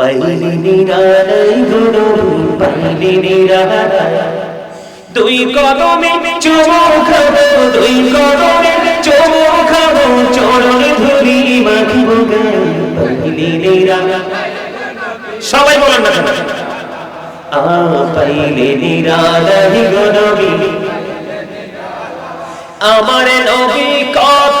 পাইলি নিরালাই গুরুমি পাইলি নিরালাই দুই কদমে চুমু খাব দুই কদমে চুমু খাব চরণ ধুলি মাখিব গায়ে পাইলি নিরালাই সবাই বলেন না আ পাইলে নিরালাই গুরুমি আমার নবী কত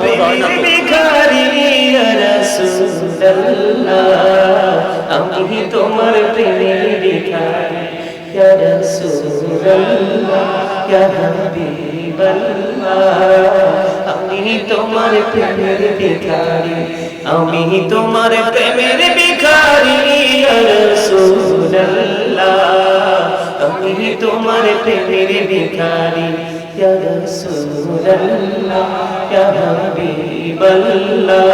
প্রেমের ভিখারি ইয়া রাসূলুল্লাহ। আমি তোমার প্রেমের হাবিবাল্লাহ। আমি তোমার প্রেমের ভিখারি। আমি তোমার প্রেমের ভিখারি ইয়া রাসূলুল্লাহ। আমি তোমার প্রেমের ভিখারি ইয়া রাসূলুল্লাহ ইয়া হাবিবাল্লাহ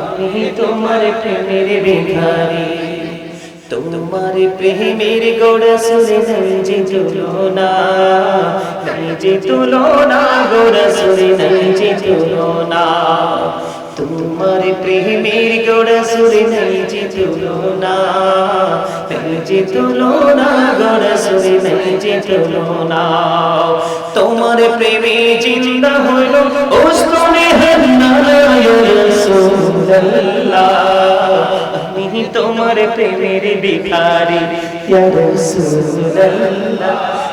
আমি তোমার প্রেমের ভিখারি তোমার প্রেমের গোড়া সুরে নাই যে তুলনা নাই যে তুলনা গোড়া সুরে নাই যে তুলনা তোমার প্রেমের গোড়া সুরে নাই যে তুলনা নাই যে তুলনা, গোড়া সুরে নাই যে তুলনা। তোমার প্রেমে জিন্দা হইল ওস্তনে আমি তোমার প্রেমের ইয়া হাবিবাল্লাহ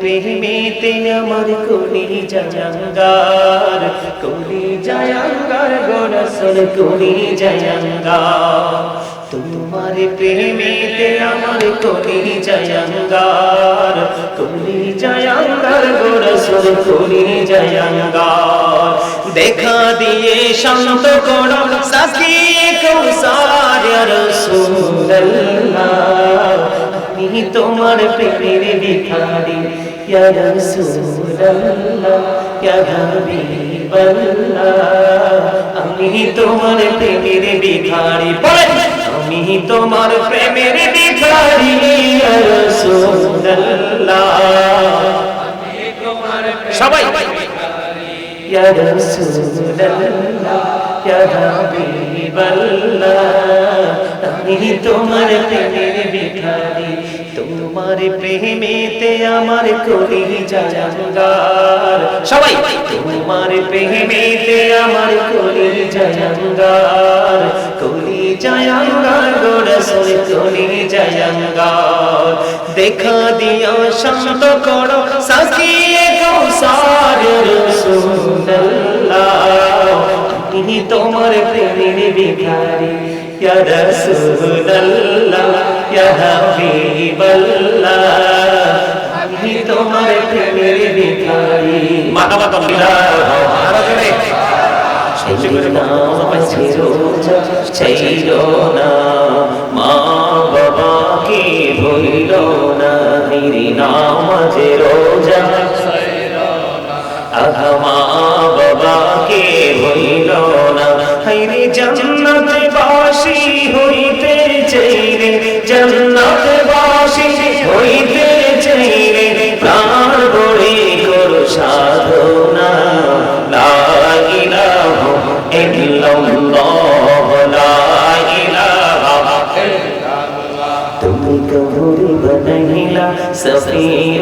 প্রেমেতে আমার কলি জয়ঙ্গার কলি জয়ঙ্গার গোরসল কলি জয়ঙ্গার। তোমার প্রেমেতে আমার কলি জয়ঙ্গার কলি জয়ঙ্গার গোরসল কলি জয়ঙ্গার। দেখা দিয়ে শান্ত করো সাকিয়ে কৌসার রসুল্লাহ আমি তোমার প্রেমের ভিখারি ইয়া ইয়া হাবিবাল্লাহ আমি তোমার প্রেমের ভিখারি বলেন আমি তোমার প্রেমের ভিখারি ইয়া রাসূলুল্লাহ সবাই। ইয়া রাসূলুল্লাহ ইয়া হাবিবাল্লাহ আমি তোমার প্রেমের ভিখারি। তোমার প্রেমেতে আমার কলি জয়ঙ্গার সবাই, তোমার প্রেমেতে আমার কলি জয়ঙ্গার কলি জয়ঙ্গার গোরসল কলি জয়ঙ্গার দেখা দিয়া শান্ত করো সাকিয়ে কৌসার রসুল্লাহ ভিখারি ইয়া রাসূলুল্লাহ ইয়া হাবিবাল্লাহ আমি তোমার প্রেমের ভিখারি মানবা কম্বিলা আরও জোরে ছিল না মা বাবাকে ভুইল না মেরি নামাজে রোজা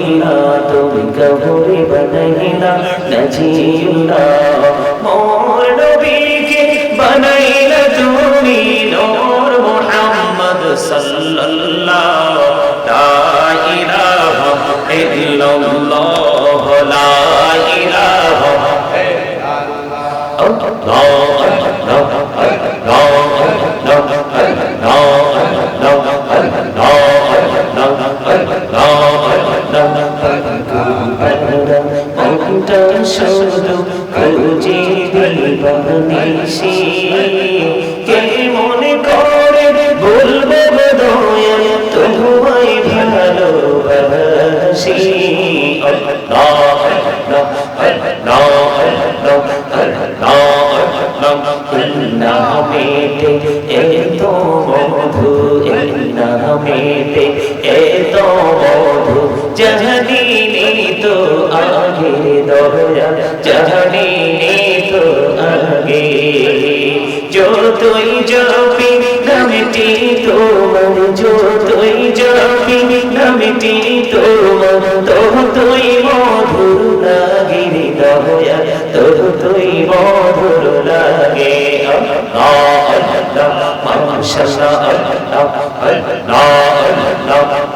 বনহিলা সফিলা তুমি কবুরে বনহিলা নজ যেও না। মোর নবীকে বানাইলা তুমি নূর দিবানিসি কে মনে করে বলবো দয়াল তোমায় ভালোবাসি আল্লাহ আল্লাহ আল্লাহ নামেতে এত মধু নামেতে এত মধু জাহানিনি তো আগে দয়া জাহানিনি তো আগে যতই যাবি নামটি তোমার যতই যাবি নামটি তোমার ততই মধুর লাগে দয়া ততই মধুর লাগে আল্লাহ আল্লাহ মাশাআল্লাহ আল্লাহ আল্লাহ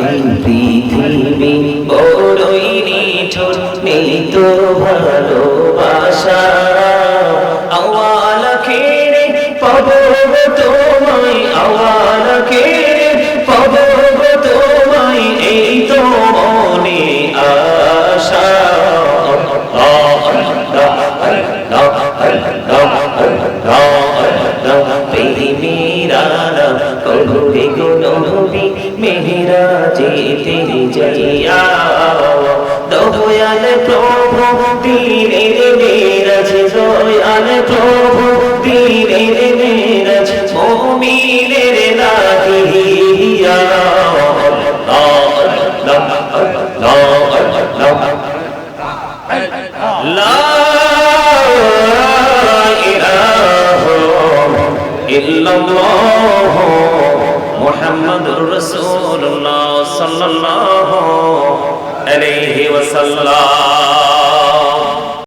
এই পৃথিবী বড়ই নিঠুর নেই তো ভালোবাসা। দিনের মেরাজ দয়াল প্রভু। দিনের মুমিনের আল্লাহ লা ইলাহা ইল্লাল্লাহ মুহাম্মাদুর সাল্লাল্লাহু আলাইহি ওয়াসাল্লাম।